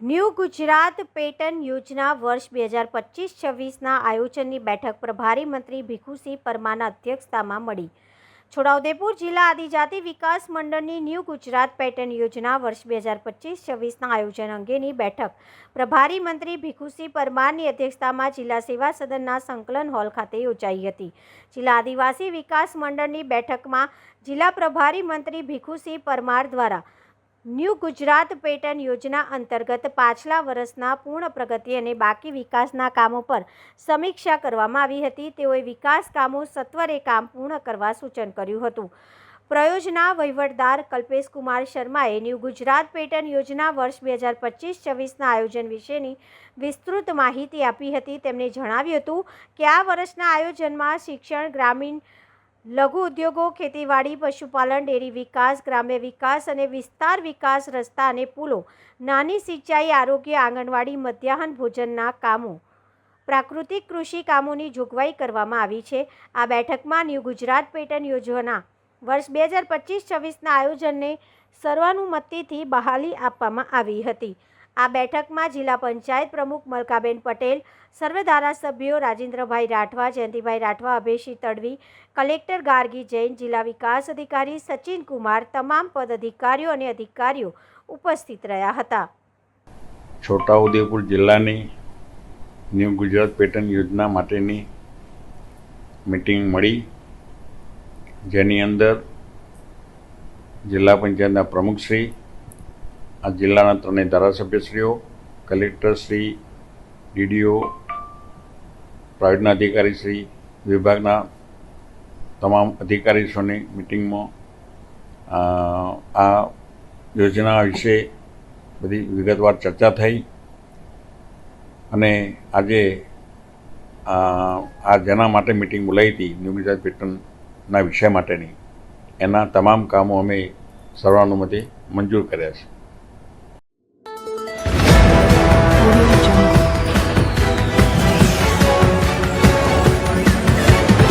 New Gujarat pattern યોજના વર્ષ બે હજાર પચીસ છવ્વીસના આયોજનની બેઠક પ્રભારી મંત્રી ભીખુસિંહ પરમારના અધ્યક્ષતામાં મળી. છોટાઉદેપુર જિલ્લા આદિજાતિ વિકાસ મંડળની ન્યૂ ગુજરાત પેટર્ન યોજના વર્ષ બે હજાર પચીસ છવ્વીસના આયોજન અંગેની બેઠક. પ્રભારી મંત્રી ભીખુસિંહ પરમારની અધ્યક્ષતામાં જિલ્લા સેવા સદનના સંકલન હોલ ખાતે યોજાઈ હતી. જિલ્લા આદિવાસી વિકાસ મંડળની બેઠકમાં જિલ્લા પ્રભારી મંત્રી ભીખુસિંહ પરમાર દ્વારા ન્યૂ ગુજરાત પેટર્ન યોજના અંતર્ગત પાછલા વર્ષના પૂર્ણ પ્રગતિ અને બાકી વિકાસના કામો પર સમીક્ષા કરવામાં આવી હતી. તેઓએ વિકાસ કામો સત્વરે કામ પૂર્ણ કરવા સૂચન કર્યું હતું. પ્રયોજના વહીવટદાર કલ્પેશ કુમાર શર્માએ ન્યૂ ગુજરાત પેટર્ન યોજના વર્ષ બે હજાર પચીસ છવ્વીસના આયોજન વિશેની વિસ્તૃત માહિતી આપી હતી. તેમણે જણાવ્યું હતું કે આ વર્ષના આયોજનમાં શિક્ષણ, ગ્રામીણ લઘુ ઉદ્યોગો, ખેતીવાડી, પશુપાલન, ડેરી વિકાસ, ગ્રામ્ય વિકાસ અને વિસ્તાર વિકાસ રસ્તા અને પુલો, નાની સિંચાઈ, આરોગ્ય, આંગણવાડી, મધ્યાહન ભોજનના કામો. પ્રાકૃતિક કૃષિ કામોની જોગવાઈ કરવામાં આવી છે. આ બેઠકમાં ન્યૂ ગુજરાત પેટર્ન યોજના વર્ષ બે હજાર પચીસ છવ્વીસના આયોજનને સર્વાનુમતિથી બહાલી આપવામાં આવી હતી. આ બેઠકમાં જિલ્લા પંચાયત પ્રમુખ મલકાબેન પટેલ, સર્વે ધારાસભ્યો રાજેન્દ્રભાઈ રાઠવા, જયંતિભાઈ રાઠવા, અભયસિંહ તડવી, કલેક્ટર ગાર્ગી જૈન, જિલ્લા વિકાસ અધિકારી સચિન કુમાર તમામ પદ અધિકારીઓ અને અધિકારીઓ ઉપસ્થિત રહ્યા હતા. છોટાઉદેપુર જિલ્લાની ન્યૂ ગુજરાત પેટર્ન યોજના માટેની મિટિંગ મળી. જેની અંદર જિલ્લા પંચાયતના પ્રમુખશ્રી આ જિલ્લાના ત્રણેય ધારાસભ્યશ્રીઓ કલેક્ટરશ્રી ડીડીઓ પ્રાઇવેટના અધિકારીશ્રી વિભાગના તમામ અધિકારીશ્રીઓની મિટિંગમાં આ યોજના વિશે બધી વિગતવાર ચર્ચા થઈ અને આજે આ જેના માટે મિટિંગ બોલાવી હતી ન્યૂ ગુજરાત પેટર્નના વિષય માટેની, એના તમામ કામો અમે સર્વાનુમતે મંજૂર કર્યા છે.